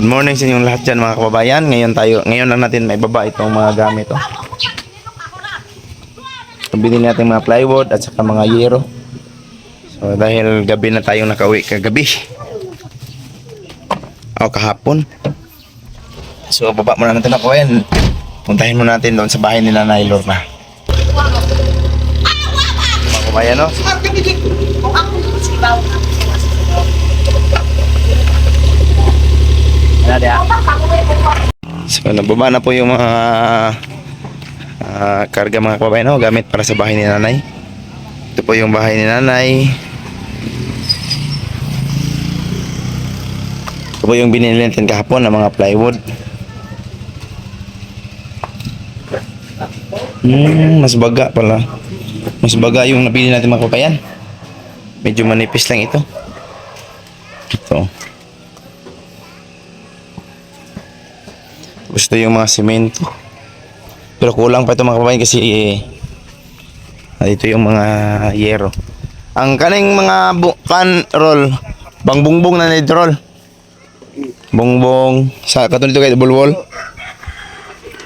Good morning sa inyong lahat dyan mga kababayan. Ngayon tayo, ngayon lang natin may baba itong mga gamit. Oh. Pabili natin mga plywood at saka mga yero. So dahil gabi na tayong nakauwi kagabi. O kahapon. So baba muna natin ako yan. Puntahin muna natin doon sa bahay nila na Lorna. Mga kababayan no? So nababa na po yung mga ah, karga mga kababayan no? gamit para sa bahay ni nanay. Ito po yung bahay ni nanay. Ito po yung binili natin kahapon ng mga plywood. Hmm, mas baga pala. Mas baga yung nabili natin mga kababayan. Medyo manipis lang ito. Ito. Ito yung mga simento. Pero kulang pa ito mga kababayan kasi eh, ito yung mga yero. Ang kaning mga kan roll, bang bungbong na need roll. Bongbong sa katulad kay bulbol.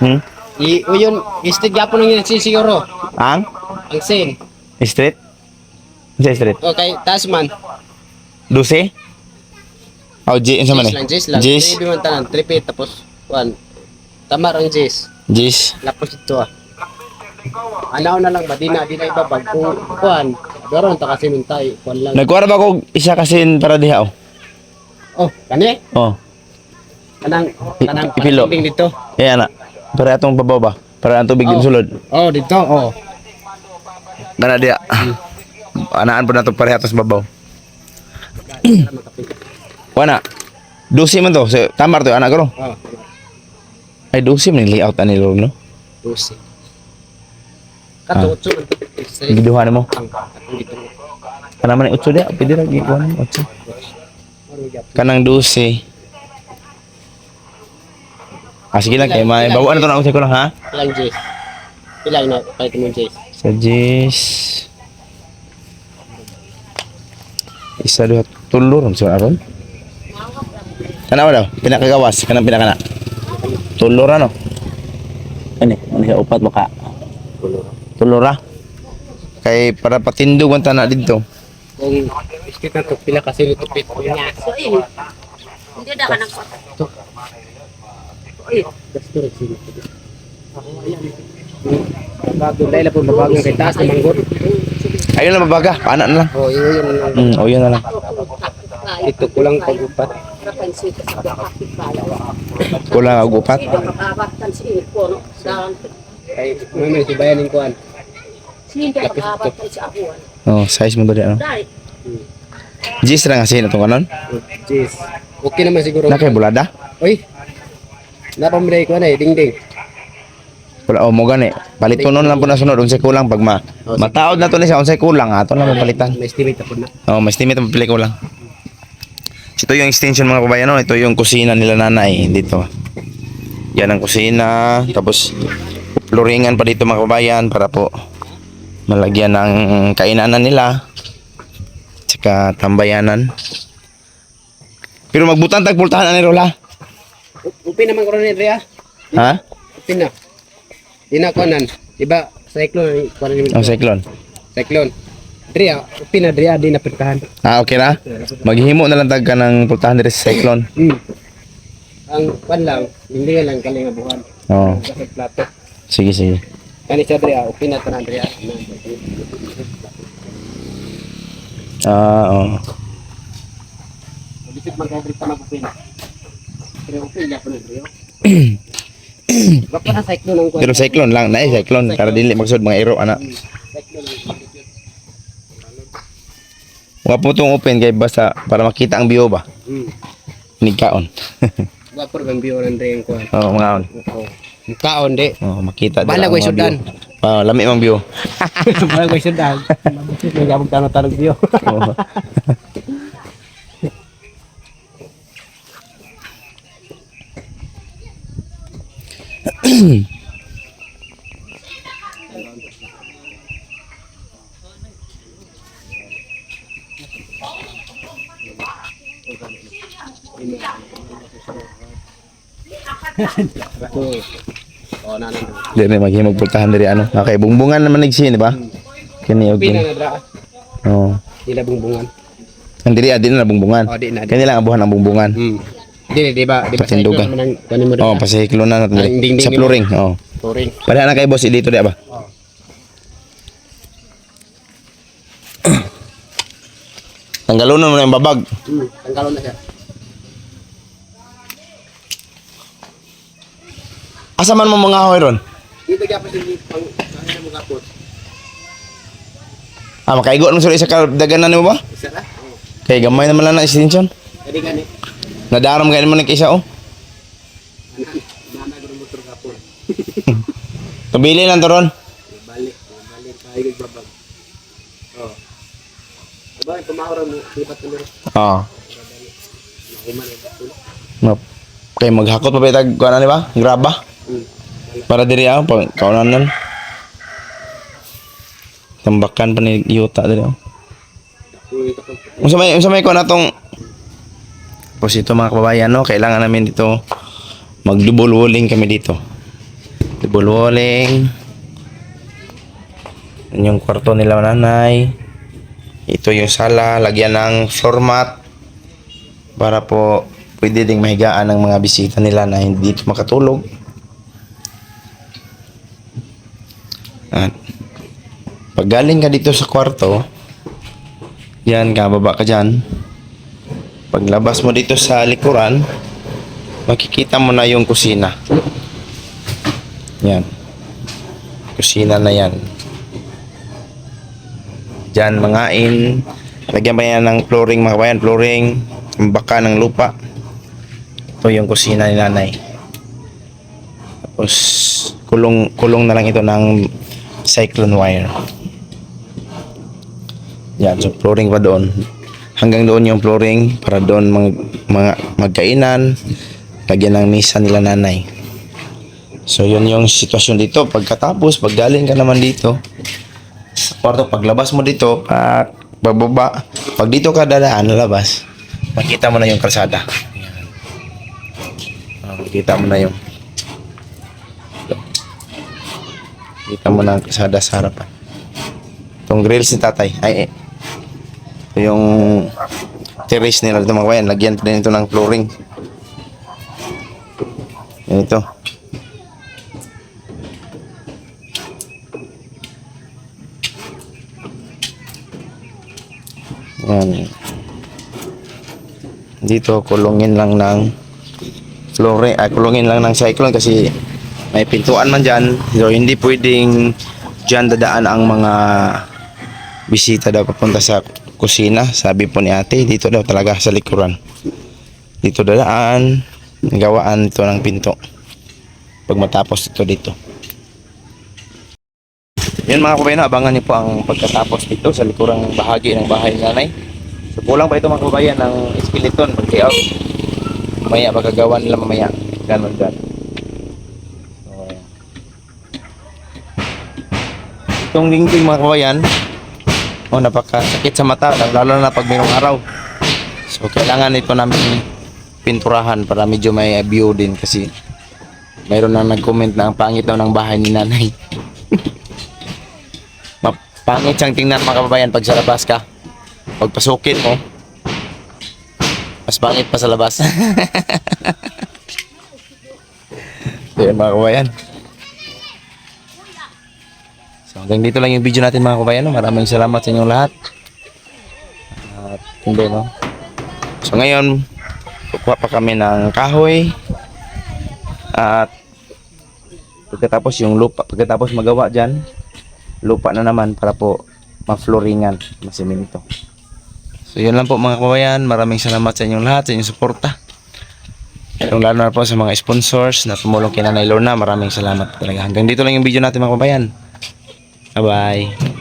Hmm? I, o yun, street gapon lang yun si siguro. Ang? Ang sin. Street? Sa street? Oh, okay, taas man. Duse? Oh, G, ano sa man eh? Jis lang, Jis lang. Jis. Tapos 1. Tama rin, Jis. Jis. Lapos ito ah. Anaw na lang ba? Di na, di na iba. Pag kung kuhan, garoon ta kasi nung tayo. Kuhan lang. Nagkuha ba ko isa kasin para diha oh? Oh, kani? Oh. Kanang, kanang, Ipilo. kanang dito. Eh, Yan na. Para atong babaw ba? Para ang tubig oh. din sulod. Oh, dito. Oh. Kana diha. Hmm. Anaan po na itong pareha sa babaw. Wala. Dosi man to. Tamar to. Anak ko. Oh. Ay dusi man yung layout ani lord no. tusi. Katutso man to. Isa- Giduhan mo. Kana man utso dia, pwede ra gikuan mo utso. Kanang dusi. Ah, sige lang kay may bawaan na to na usay ko lang ha. Ilang jis? Ilang na, kahit mo jis? Sa Jis. Isa dua tulur sa aron. Kana daw? Pinakagawas, kanang pinakana. Tulur ano? Ani, ani sa upat baka. Tulur ah. Kay para patindog ang tanak dito. Kung iskit na to, pila kasi nito pit. So, in. Hindi na ka ng Ito. Ay, gasto rin sila. Bago, dahil po mabagong kay taas ng manggot. Ayun lang babaga, paana na lang. Oh, yun yun. yun. Hmm, o yun na lang. Ito kulang pagupat. Sa. Kulang og upat. Makabatan si Iko, no? Sa Ay, may may sibayan ng kuhan. sino makabatan si Ahuan. Oh, size mo dali ano. Dahil, Jis ra nga sin atong kanon. Jeez. Okay naman siguro. Na kay bulada. Uy. Napamilay ko na eh, ding ding. Wala o mo gani. Paliton nun lang po na sunod unsay kulang pag ma mataod na to ni siya unsay kulang ato na mapalitan. May estimate ako na. Oh, mas estimate ang pili ko lang. Ito yung extension mga kabayan, no? ito yung kusina nila nanay dito. Yan ang kusina, tapos floringan pa dito mga kabayan para po malagyan ng kainanan nila. Tsaka tambayanan. Pero magbutan tag pultahan ani Rola. Upin naman ko rin, Andrea. Ha? Upin na. Di na kuhanan. Diba, cyclone, Ang cyclone. Cyclone. Dria, upin na Dria, di na pintahan. Ah, okay na. Maghihimo na lang tag ka ng pultahan dito sa cyclone. Hmm. Ang pan lang, hindi lang kalinga buhan. Oh, Sa plato. sige sige. Kani sa Dria, upin na tanan Dria. Ah, oh. Bisit man kay Dria mag-upin. Pero upin na po na Dria. Na cyclone ang kuhan. Pero cyclone lang, na cyclone para dili magsud mga iro ana. Cyclone ang Wa po tong open kay basta para makita ang view ba. Hmm. Nigkaon. Wapor bang biyo ng Dria ang kuhan. oh, mga on. Oo. Kaon di. Oh, makita ang ko isudan. view. Oh, lami mang view. Bahala ko. Mabusit may gabog tanong-tanong biyo. Oh. Oo, na na. Di na maghimog pultahan diri ano. Okay, bungbungan naman nagsi, di ba? Kani og. Pina na dra. Oh. Di na bungbungan. Ang diri adi na bungbungan. Oh, di na. Kani lang abuhan ang bungbungan. Hmm. Di, di ba? Di ba? Dra. Oh, pasahiklo na natin Sa flooring, oh. Turing. Pareha na kay boss dito di ba? Oh. Tanggalon mo na yung babag. Hmm. Tanggalon na siya. Asa man mo mga hoy ron? Dito pa siya pang ano mo kapot. Ah, makaigo lang sa isa ka daganan mo ba? Isa na. Oh. Kay gamay naman lang na extension. Kadi gani. Nadaram kay mo nag-isa oh. Nana gud motor kapot. Pabili lang to ron. Balik, balik tayo babag. Oh. Diba, tumahor mo, lipat ang kapot. Oh. Kay maghakot pa ba tag kuan di ba? Graba. Para diri ah, pag kaunan nun. Tambakan pa ni Yuta diri. Uy, kapag Unsa may unsa may kuan atong Tapos ito mga kababayan no, kailangan namin dito mag-double kami dito. Double yung kwarto nila nanay. Ito yung sala, lagyan ng floor mat para po pwede ding mahigaan ng mga bisita nila na hindi dito makatulog. At pag galing ka dito sa kwarto, yan, kababa ka dyan. Paglabas mo dito sa likuran, makikita mo na yung kusina. Yan. Kusina na yan. Diyan, mangain. Lagyan pa yan ng flooring, mga kabayan. Flooring, baka ng lupa. Ito yung kusina ni nanay. Tapos, kulong, kulong na lang ito ng cyclone wire. Yan, so flooring pa doon. Hanggang doon yung flooring para doon mag, mga magkainan. Lagyan ng misa nila nanay. So yun yung sitwasyon dito. Pagkatapos, pag galing ka naman dito, sa kwarto, paglabas mo dito, pag bababa, pag dito ka dadaan, lalabas, makita mo na yung kalsada. Ah, makita mo na yung Kita mo na ang kalsada sa harapan. Itong grills ni tatay. Ay, eh. Ito yung terrace nila dito mga kabayan. Lagyan pa din ito ng flooring. Yan ito. Yan. Dito, kulungin lang ng flooring. Ay, kulungin lang ng cyclone kasi may pintuan man dyan. So, hindi pwedeng dyan dadaan ang mga bisita daw papunta sa kusina. Sabi po ni ate, dito daw talaga sa likuran. Dito dadaan, gawaan ito ng pinto. Pag matapos ito dito. Yan mga kabayan, abangan niyo po ang pagkatapos dito sa likurang bahagi ng bahay ni nanay. So kulang pa ito mga kabayan ng skeleton, mag-layout. Mamaya magagawa nila mamaya. Ganon dyan. Itong dingding mga kabayan, oh, napakasakit sa mata, lalo na pag mayroong araw. So, kailangan ito namin pinturahan para medyo may view din kasi mayroon na nag-comment na ang pangit daw ng bahay ni nanay. Mapangit siyang tingnan mga kababayan pag sa labas ka. Pag pasukin mo, mas pangit pa sa labas. Yan mga kababayan. Hanggang dito lang yung video natin mga kabayan. Maraming salamat sa inyong lahat. At hindi no. So ngayon, kukuha pa kami ng kahoy. At pagkatapos yung lupa, pagkatapos magawa dyan, lupa na naman para po ma-flooringan, masiminto. So yun lang po mga kababayan. Maraming salamat sa inyong lahat, sa inyong suporta. Yung lalo na po sa mga sponsors na tumulong kay Nanay Lorna. Maraming salamat talaga. Hanggang dito lang yung video natin mga kababayan. Bye-bye.